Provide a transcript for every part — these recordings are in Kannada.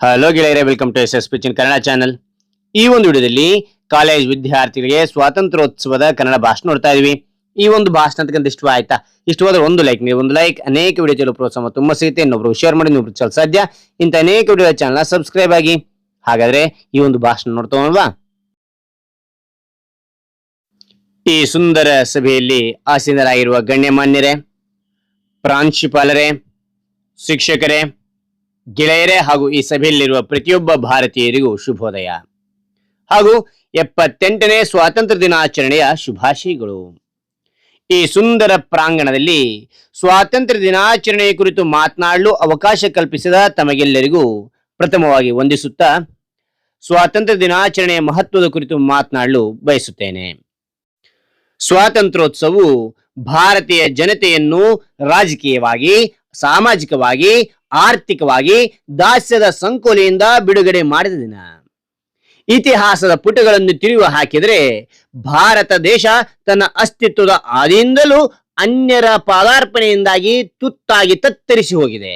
ಹಲೋ ಗೆಳೆಯರೆ ವೆಲ್ಕಮ್ ಟು ಎಸ್ ಎಸ್ ಪಿಚಿನ್ ಕನ್ನಡ ಚಾನಲ್ ಈ ಒಂದು ವಿಡಿಯೋದಲ್ಲಿ ಕಾಲೇಜ್ ವಿದ್ಯಾರ್ಥಿಗಳಿಗೆ ಸ್ವಾತಂತ್ರ್ಯೋತ್ಸವದ ಕನ್ನಡ ಭಾಷಣ ನೋಡ್ತಾ ಇದೀವಿ. ಈ ಒಂದು ಭಾಷಣ ಅಂತಕ್ಕಂಥ ಇಷ್ಟ ಆಯ್ತಾ? ಇಷ್ಟವಾದ್ರೆ ಒಂದು ಲೈಕ್ ನೀವು ಒಂದು ಲೈಕ್ ಅನೇಕ ವಿಡಿಯೋ ಚಲೋ ಪ್ರೋತ್ಸಾಹ ತುಂಬ ಸಿಗುತ್ತೆ. ಇನ್ನೊಬ್ರು ಶೇರ್ ಮಾಡಿ ನೀವು ಚಲ ಸಾಧ್ಯ. ಇಂಥ ಅನೇಕ ವಿಡಿಯೋ ಚಾನಲ್ ಸಬ್ಸ್ಕ್ರೈಬ್ ಆಗಿ. ಹಾಗಾದ್ರೆ ಈ ಒಂದು ಭಾಷಣ ನೋಡ್ತೋಣಲ್ವಾ ಈ ಸುಂದರ ಸಭೆಯಲ್ಲಿ ಆಸೀನರಾಗಿರುವ ಗಣ್ಯಮಾನ್ಯರೇ, ಪ್ರಾಂಶುಪಾಲರೇ, ಶಿಕ್ಷಕರೇ ಗೆಳೆಯರೇ ಹಾಗೂ ಈ ಸಭೆಯಲ್ಲಿರುವ ಪ್ರತಿಯೊಬ್ಬ ಭಾರತೀಯರಿಗೂ ಶುಭೋದಯ. ಹಾಗೂ ಎಪ್ಪತ್ತೆಂಟನೇ ಸ್ವಾತಂತ್ರ್ಯ ದಿನಾಚರಣೆಯ ಶುಭಾಶಯಗಳು. ಈ ಸುಂದರ ಪ್ರಾಂಗಣದಲ್ಲಿ ಸ್ವಾತಂತ್ರ್ಯ ದಿನಾಚರಣೆಯ ಕುರಿತು ಮಾತನಾಡಲು ಅವಕಾಶ ಕಲ್ಪಿಸಿದ ತಮಗೆಲ್ಲರಿಗೂ ಪ್ರಥಮವಾಗಿ ವಂದಿಸುತ್ತಾ, ಸ್ವಾತಂತ್ರ್ಯ ದಿನಾಚರಣೆಯ ಮಹತ್ವದ ಕುರಿತು ಮಾತನಾಡಲು ಬಯಸುತ್ತೇನೆ. ಸ್ವಾತಂತ್ರ್ಯೋತ್ಸವವು ಭಾರತೀಯ ಜನತೆಯನ್ನು ರಾಜಕೀಯವಾಗಿ, ಸಾಮಾಜಿಕವಾಗಿ ಆರ್ಥಿಕವಾಗಿ ದಾಸ್ಯದ ಸಂಕೋಲೆಯಿಂದ ಬಿಡುಗಡೆ ಮಾಡಿದ ದಿನ. ಇತಿಹಾಸದ ಪುಟಗಳನ್ನು ತಿರುವು ಹಾಕಿದರೆ ಭಾರತ ದೇಶ ತನ್ನ ಅಸ್ತಿತ್ವದ ಆದಿಯಿಂದಲೂ ಅನ್ಯರ ಪಾದಾರ್ಪಣೆಯಿಂದಾಗಿ ತುತ್ತಾಗಿ ತತ್ತರಿಸಿ ಹೋಗಿದೆ.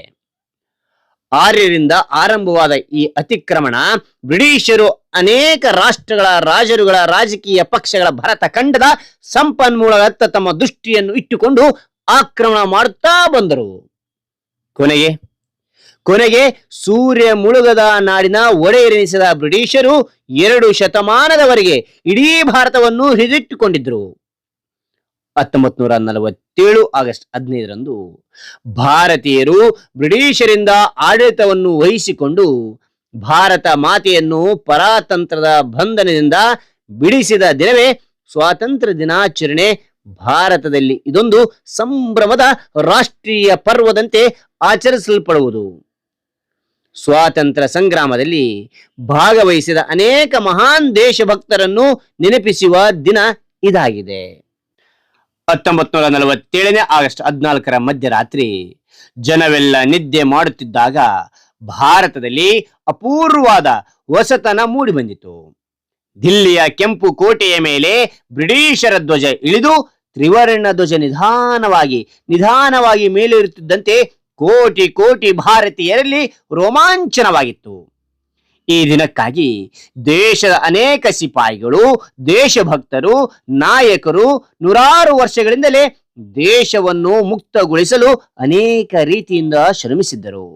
ಆರ್ಯರಿಂದ ಆರಂಭವಾದ ಈ ಅತಿಕ್ರಮಣ ಬ್ರಿಟಿಷರು ಅನೇಕ ರಾಷ್ಟ್ರಗಳ ರಾಜರುಗಳ ರಾಜಕೀಯ ಪಕ್ಷಗಳ ಭರತ ಖಂಡದ ಸಂಪನ್ಮೂಲದತ್ತ ತಮ್ಮ ದೃಷ್ಟಿಯನ್ನು ಇಟ್ಟುಕೊಂಡು ಆಕ್ರಮಣ ಮಾಡುತ್ತಾ ಬಂದರು. ಕೊನೆಗೆ ಕೊನೆಗೆ ಸೂರ್ಯ ಮುಳುಗದ ನಾಡಿನ ಒಡೆಯರೆನಿಸಿದ ಬ್ರಿಟಿಷರು ಎರಡು ಶತಮಾನದವರೆಗೆ ಇಡೀ ಭಾರತವನ್ನು ಹಿಡಿದಿಟ್ಟುಕೊಂಡಿದ್ರು. ಹತ್ತೊಂಬತ್ ನೂರ ನಲವತ್ತೇಳು ಆಗಸ್ಟ್ ಹದಿನೈದರಂದು ಭಾರತೀಯರು ಬ್ರಿಟಿಷರಿಂದ ಆಡಳಿತವನ್ನು ವಹಿಸಿಕೊಂಡು ಭಾರತ ಮಾತೆಯನ್ನು ಪರಾತಂತ್ರದ ಬಂಧನದಿಂದ ಬಿಡಿಸಿದ ದಿನವೇ ಸ್ವಾತಂತ್ರ್ಯ ದಿನಾಚರಣೆ. ಭಾರತದಲ್ಲಿ ಇದೊಂದು ಸಂಭ್ರಮದ ರಾಷ್ಟ್ರೀಯ ಪರ್ವದಂತೆ ಆಚರಿಸಲ್ಪಡುವುದು. ಸ್ವಾತಂತ್ರ್ಯ ಸಂಗ್ರಾಮದಲ್ಲಿ ಭಾಗವಹಿಸಿದ ಅನೇಕ ಮಹಾನ್ ದೇಶಭಕ್ತರನ್ನು ನೆನಪಿಸುವ ದಿನ ಇದಾಗಿದೆ. ಹತ್ತೊಂಬತ್ ನೂರ ನಲವತ್ತೇಳನೇ ಆಗಸ್ಟ್ ಹದಿನಾಲ್ಕರ ಮಧ್ಯರಾತ್ರಿ ಜನವೆಲ್ಲ ನಿದ್ದೆ ಮಾಡುತ್ತಿದ್ದಾಗ ಭಾರತದಲ್ಲಿ ಅಪೂರ್ವವಾದ ಹೊಸತನ ಮೂಡಿಬಂದಿತು ದಿಲ್ಲಿಯ ಕೆಂಪು ಕೋಟೆಯ ಮೇಲೆ ಬ್ರಿಟಿಷರ ಧ್ವಜ ಇಳಿದು ತ್ರಿವರ್ಣ ಧ್ವಜ ನಿಧಾನವಾಗಿ ನಿಧಾನವಾಗಿ ಮೇಲೇರುತ್ತಿದ್ದಂತೆ ಕೋಟಿ ಕೋಟಿ ಭಾರತೀಯರಲ್ಲಿ ರೋಮಾಂಚನವಾಗಿತ್ತು. ಈ ದಿನಕ್ಕಾಗಿ ದೇಶದ ಅನೇಕ ಸಿಪಾಯಿಗಳು, ದೇಶಭಕ್ತರು, ನಾಯಕರು ನೂರಾರು ವರ್ಷಗಳಿಂದಲೇ ದೇಶವನ್ನು ಮುಕ್ತಗೊಳಿಸಲು ಅನೇಕ ರೀತಿಯಿಂದ ಶ್ರಮಿಸಿದ್ದರು.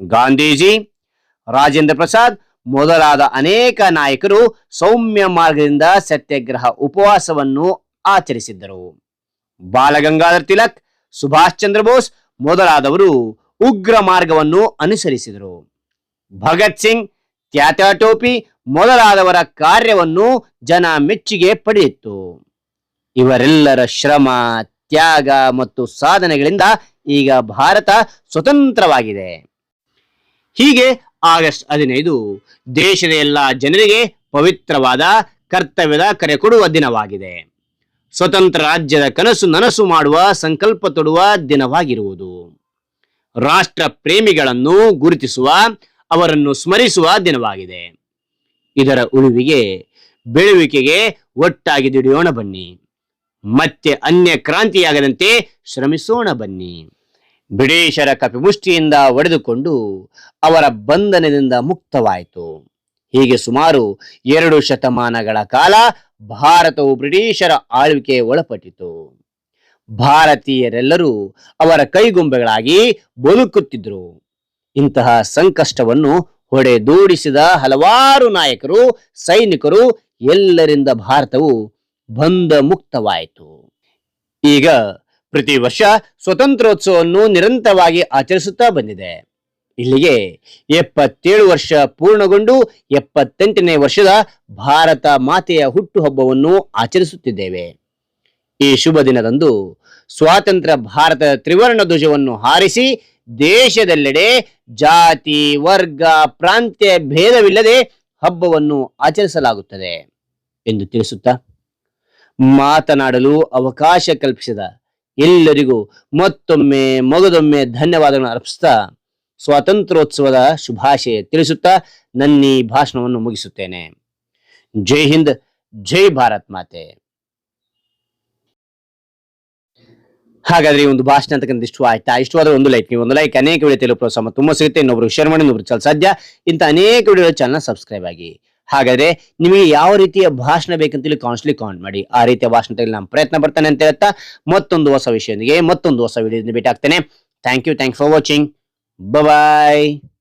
ಗಾಂಧೀಜಿ, ರಾಜೇಂದ್ರ ಪ್ರಸಾದ್ ಮೊದಲಾದ ಅನೇಕ ನಾಯಕರು ಸೌಮ್ಯ ಮಾರ್ಗದಿಂದ ಸತ್ಯಾಗ್ರಹ ಉಪವಾಸವನ್ನು ಆಚರಿಸಿದ್ದರು. ಬಾಲಗಂಗಾಧರ್ ತಿಲಕ್, ಸುಭಾಷ್ ಚಂದ್ರ ಬೋಸ್ ಮೊದಲಾದವರು ಉಗ್ರ ಮಾರ್ಗವನ್ನು ಅನುಸರಿಸಿದರು. ಭಗತ್ ಸಿಂಗ್ ತ್ಯಾತ್ಯಾ ಟೋಪಿ ಮೊದಲಾದವರ ಕಾರ್ಯವನ್ನು ಜನ ಮೆಚ್ಚುಗೆ ಪಡೆಯಿತು ಇವರೆಲ್ಲರ ಶ್ರಮ, ತ್ಯಾಗ ಮತ್ತು ಸಾಧನೆಗಳಿಂದ ಈಗ ಭಾರತ ಸ್ವತಂತ್ರವಾಗಿದೆ. ಹೀಗೆ ಆಗಸ್ಟ್ ಹದಿನೈದು ದೇಶದ ಎಲ್ಲ ಜನರಿಗೆ ಪವಿತ್ರವಾದ ಕರ್ತವ್ಯದ ಕರೆ ಕೊಡುವ ದಿನವಾಗಿದೆ. ಸ್ವತಂತ್ರ ರಾಜ್ಯದ ಕನಸು ನನಸು ಮಾಡುವ, ಸಂಕಲ್ಪ ತೊಡುವ ದಿನವಾಗಿರುವುದು. ರಾಷ್ಟ್ರ ಪ್ರೇಮಿಗಳನ್ನು ಗುರುತಿಸುವ, ಅವರನ್ನು ಸ್ಮರಿಸುವ ದಿನವಾಗಿದೆ. ಇದರ ಉಳಿವಿಗೆ ಬೆಳುವಿಕೆಗೆ ಒಟ್ಟಾಗಿ ದುಡಿಯೋಣ ಬನ್ನಿ. ಮತ್ತೆ ಅನ್ಯ ಕ್ರಾಂತಿಯಾಗದಂತೆ ಶ್ರಮಿಸೋಣ ಬನ್ನಿ. ಬ್ರಿಟಿಷರ ಕಪಿಮುಷ್ಟಿಯಿಂದ ಒಡೆದುಕೊಂಡು ಅವರ ಬಂಧನದಿಂದ ಮುಕ್ತವಾಯಿತು. ಹೀಗೆ ಸುಮಾರು ಎರಡು ಶತಮಾನಗಳ ಕಾಲ ಭಾರತವು ಬ್ರಿಟಿಷರ ಆಳ್ವಿಕೆ ಒಳಪಟ್ಟಿತು. ಭಾರತೀಯರೆಲ್ಲರೂ ಅವರ ಕೈಗೊಂಬೆಗಳಾಗಿ ಬದುಕುತ್ತಿದ್ದರು. ಇಂತಹ ಸಂಕಷ್ಟವನ್ನು ಹೊಡೆದೂಡಿಸಿದ ಹಲವಾರು ನಾಯಕರು, ಸೈನಿಕರು, ಎಲ್ಲರಿಂದ ಭಾರತವು ಬಂದ ಮುಕ್ತವಾಯಿತು ಈಗ ಪ್ರತಿ ವರ್ಷ ಸ್ವತಂತ್ರೋತ್ಸವವನ್ನು ನಿರಂತರವಾಗಿ ಆಚರಿಸುತ್ತಾ ಬಂದಿದೆ. ಇಲ್ಲಿಗೆ ಎಪ್ಪತ್ತೇಳು ವರ್ಷ ಪೂರ್ಣಗೊಂಡು ಎಪ್ಪತ್ತೆಂಟನೇ ವರ್ಷದ ಭಾರತ ಮಾತೆಯ ಹುಟ್ಟುಹಬ್ಬವನ್ನು ಆಚರಿಸುತ್ತಿದ್ದೇವೆ. ಈ ಶುಭ ದಿನದಂದು ಸ್ವಾತಂತ್ರ್ಯ ಭಾರತದ ತ್ರಿವರ್ಣ ಧ್ವಜವನ್ನು ಹಾರಿಸಿ ದೇಶದೆಲ್ಲೆಡೆ ಜಾತಿ, ವರ್ಗ, ಪ್ರಾಂತ್ಯ ಭೇದವಿಲ್ಲದೆ ಹಬ್ಬವನ್ನು ಆಚರಿಸಲಾಗುತ್ತದೆ ಎಂದು ತಿಳಿಸುತ್ತಾ ಮಾತನಾಡಲು ಅವಕಾಶ ಕಲ್ಪಿಸಿದ ಎಲ್ಲರಿಗೂ ಮತ್ತೊಮ್ಮೆ, ಮಗದೊಮ್ಮೆ ಧನ್ಯವಾದಗಳನ್ನು ಅರ್ಪಿಸ್ತಾ ಸ್ವಾತಂತ್ರ್ಯೋತ್ಸವದ ಶುಭಾಶಯ ತಿಳಿಸುತ್ತಾ ನನ್ನ ಈ ಭಾಷಣವನ್ನು ಮುಗಿಸುತ್ತೇನೆ. ಜೈ ಹಿಂದ್, ಜೈ ಭಾರತ್ ಮಾತೆ. ಹಾಗಾದ್ರೆ ಒಂದು ಭಾಷಣ ಅಂತಕ್ಕಂಥ ಇಷ್ಟು ಆಯ್ತಾ ಇಷ್ಟವಾದ್ರೆ ಒಂದು ಲೈಕ್ ನೀವು ಒಂದು ಲೈಕ್ ಅನೇಕ ವಿಡಿಯೋ ತಿಳಿಯಲು ಪ್ರೋತ್ಸಾಹ ತುಂಬ ಸಿಗುತ್ತೆ. ಇನ್ನೊಬ್ರು ಶೇರ್ ಮಾಡಿ, ಇನ್ನೊಬ್ರು ಚಲ ಸಾಧ್ಯ. ಇಂಥ ಅನೇಕ ವಿಡಿಯೋ ಚಾನಲ್ ಸಬ್ಸ್ಕ್ರೈಬ್ ಆಗಿ. ಹಾಗಾದ್ರೆ ನಿಮಗೆ ಯಾವ ರೀತಿಯ ಭಾಷಣ ಬೇಕಂತೇಳಿ ಕಾನ್ಸ್ಟ್ಲಿ ಕಾಮೆಂಟ್ ಮಾಡಿ. ಆ ರೀತಿಯ ಭಾಷಣ ತೆಗೆದು ನಾನು ಪ್ರಯತ್ನ ಬರ್ತಾನೆ ಅಂತ ಹೇಳ್ತಾ ಮತ್ತೊಂದು ಹೊಸ ವಿಷಯದೊಂದಿಗೆ ಮತ್ತೊಂದು ಹೊಸ ವಿಡಿಯೋದಿಂದ ಭೇಟಿ ಆಗ್ತೇನೆ thank you thank for watching Bye-bye.